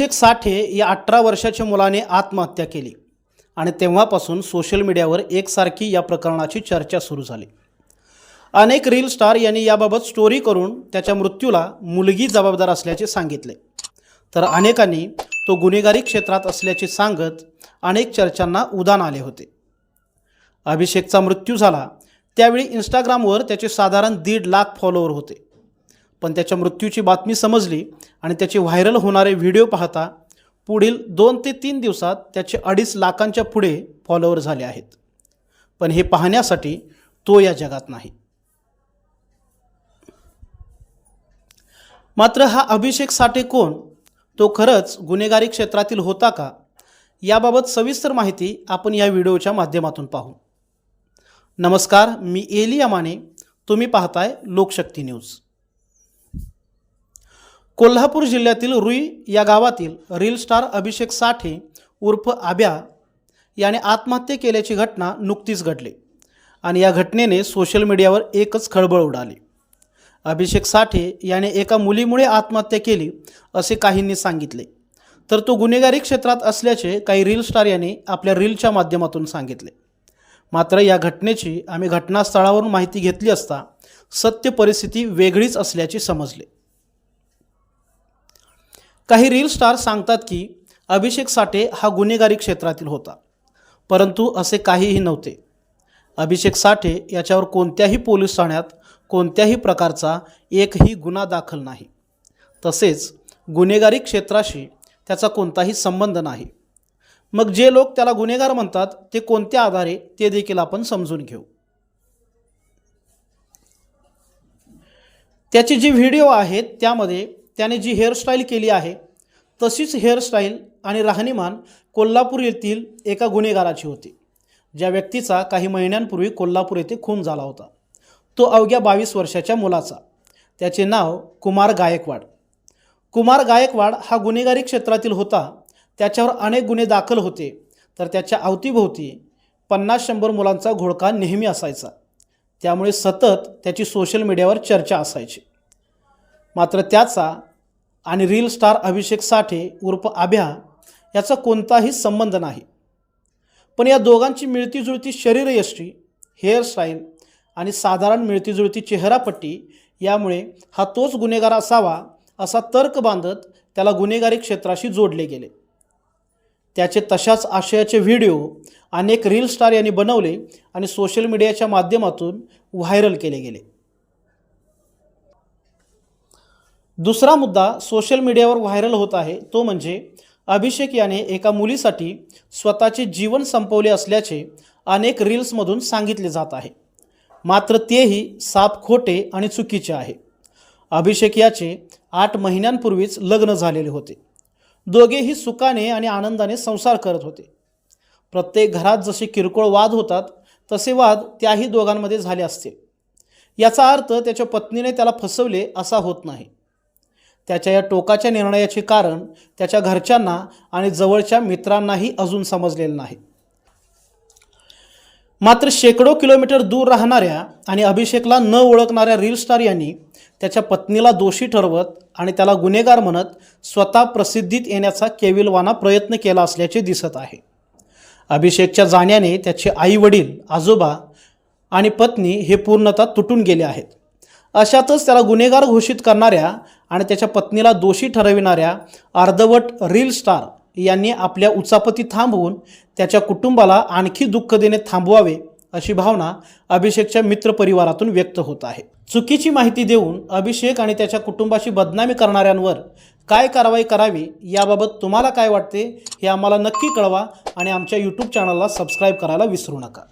अभिषेक साठे या अठरा वर्षाच्या मुलाने आत्महत्या केली आणि तेव्हापासून सोशल मीडियावर एकसारखी या प्रकरणाची चर्चा सुरू झाली. अनेक रील स्टार यांनी याबाबत स्टोरी करून त्याच्या मृत्यूला मुलगी जबाबदार असल्याचे सांगितले. तर अनेकांनी तो गुन्हेगारी क्षेत्रात असल्याचे सांगत अनेक चर्चांना उदान आले होते. अभिषेकचा मृत्यू झाला त्यावेळी इंस्टाग्रामवर त्याचे साधारण दीड लाख फॉलोअर होते. पण त्याच्या मृत्यूची बातमी समजली आणि त्याचे व्हायरल होणारे व्हिडिओ पाहता पुढील दोन ते तीन दिवसात त्याचे अडीच लाखांच्या पुढे फॉलोअर झाले आहेत. पण हे पाहण्यासाठी तो या जगात नाही. मात्र हा अभिषेक साठे कोण? तो खरंच गुन्हेगारी क्षेत्रातील होता का? याबाबत सविस्तर माहिती आपण या व्हिडिओच्या माध्यमातून पाहू. नमस्कार मी एलिया माने. तुम्ही पाहताय लोकशक्ती न्यूज. कोल्हापूर जिल्ह्यातील रुई या गावातील रील स्टार अभिषेक साठे उर्फ आब्या याने आत्महत्या केल्याची घटना नुकतीच घडली आणि या घटनेने सोशल मीडियावर एकच खळबळ उडाली. अभिषेक साठे याने एका मुलीमुळे आत्महत्या केली असे काहींनी सांगितले. तर तो गुन्हेगारी क्षेत्रात असल्याचे काही रील स्टार यांनी आपल्या रीलच्या माध्यमातून सांगितले. मात्र या घटनेची आम्ही घटनास्थळावरून माहिती घेतली असता सत्य परिस्थिती वेगळीच असल्याचे समजले. काही रील स्टार सांगतात की अभिषेक साठे हा गुन्हेगारी क्षेत्रातील होता. परंतु असे काहीही नव्हते. अभिषेक साठे याच्यावर कोणत्याही पोलीस ठाण्यात कोणत्याही प्रकारचा एकही गुन्हा दाखल नाही. तसेच गुन्हेगारी क्षेत्राशी त्याचा कोणताही संबंध नाही. मग जे लोक त्याला गुन्हेगार म्हणतात ते कोणत्या आधारे ते देखील आपण समजून घेऊ. त्याचे जे व्हिडिओ आहेत त्यामध्ये त्याने जी हेअरस्टाईल केली आहे तशीच हेअरस्टाईल आणि राहणीमान कोल्हापूर येथील एका गुन्हेगाराची होती. ज्या व्यक्तीचा काही महिन्यांपूर्वी कोल्हापूर येथे खून झाला होता. तो अवघ्या बावीस वर्षाच्या मुलाचा. त्याचे नाव कुमार गायकवाड. कुमार गायकवाड हा गुन्हेगारी क्षेत्रातील होता. त्याच्यावर अनेक गुन्हे दाखल होते. तर त्याच्या अवतीभोवती पन्नास शंभर मुलांचा घोळका नेहमी असायचा. त्यामुळे सतत त्याची सोशल मीडियावर चर्चा असायची. मात्र त्याचा आणि रील स्टार अभिषेक साठे उर्फ आभ्या याचा कोणताही संबंध नाही. पण या दोघांची मिळतीजुळती शरीरयष्टी हेअरस्टाईल आणि साधारण मिळतीजुळती चेहरापट्टी यामुळे हा तोच गुन्हेगार असावा असा तर्क बांधत त्याला गुन्हेगारी क्षेत्राशी जोडले गेले. त्याचे तशाच आशयाचे व्हिडिओ अनेक रील स्टार यांनी बनवले आणि सोशल मीडियाच्या माध्यमातून व्हायरल केले गेले. दुसरा मुद्दा सोशल मीडियावर व्हायरल होत आहे तो म्हणजे अभिषेक याने एका मुलीसाठी स्वतःचे जीवन संपवले असल्याचे अनेक रील्समधून सांगितले जात आहे. मात्र तेही साप खोटे आणि चुकीचे आहे. अभिषेक याचे आठ महिन्यांपूर्वीच लग्न झालेले होते. दोघेही सुखाने आणि आनंदाने संसार करत होते. प्रत्येक घरात जसे किरकोळ वाद होतात तसे वाद त्याही दोघांमध्ये झाले असते. याचा अर्थ त्याच्या पत्नीने त्याला फसवले असा होत नाही. त्याच्या या टोकाच्या निर्णयाचे कारण त्याच्या घरच्यांना आणि जवळच्या मित्रांनाही अजून समजलेलं नाही. मात्र शेकडो किलोमीटर दूर राहणाऱ्या आणि अभिषेकला न ओळखणाऱ्या रील स्टार यांनी त्याच्या पत्नीला दोषी ठरवत आणि त्याला गुन्हेगार म्हणत स्वतः प्रसिद्धीत येण्याचा केविलवाना प्रयत्न केला असल्याचे दिसत आहे. अभिषेकच्या जाण्याने त्याचे आई वडील आजोबा आणि पत्नी हे पूर्णतः तुटून गेले आहेत. अशातच त्याला गुन्हेगार घोषित करणाऱ्या आणि त्याच्या पत्नीला दोषी ठरविणाऱ्या अर्धवट रील स्टार यांनी आपल्या उचापती थांबवून त्याच्या कुटुंबाला आणखी दुःख देणे थांबवावे अशी भावना अभिषेकच्या मित्रपरिवारातून व्यक्त होत आहे. चुकीची माहिती देऊन अभिषेक आणि त्याच्या कुटुंबाशी बदनामी करणाऱ्यांवर काय कारवाई करावी याबाबत तुम्हाला काय वाटते हे आम्हाला नक्की कळवा आणि आमच्या यूट्यूब चॅनलला सबस्क्राईब करायला विसरू नका.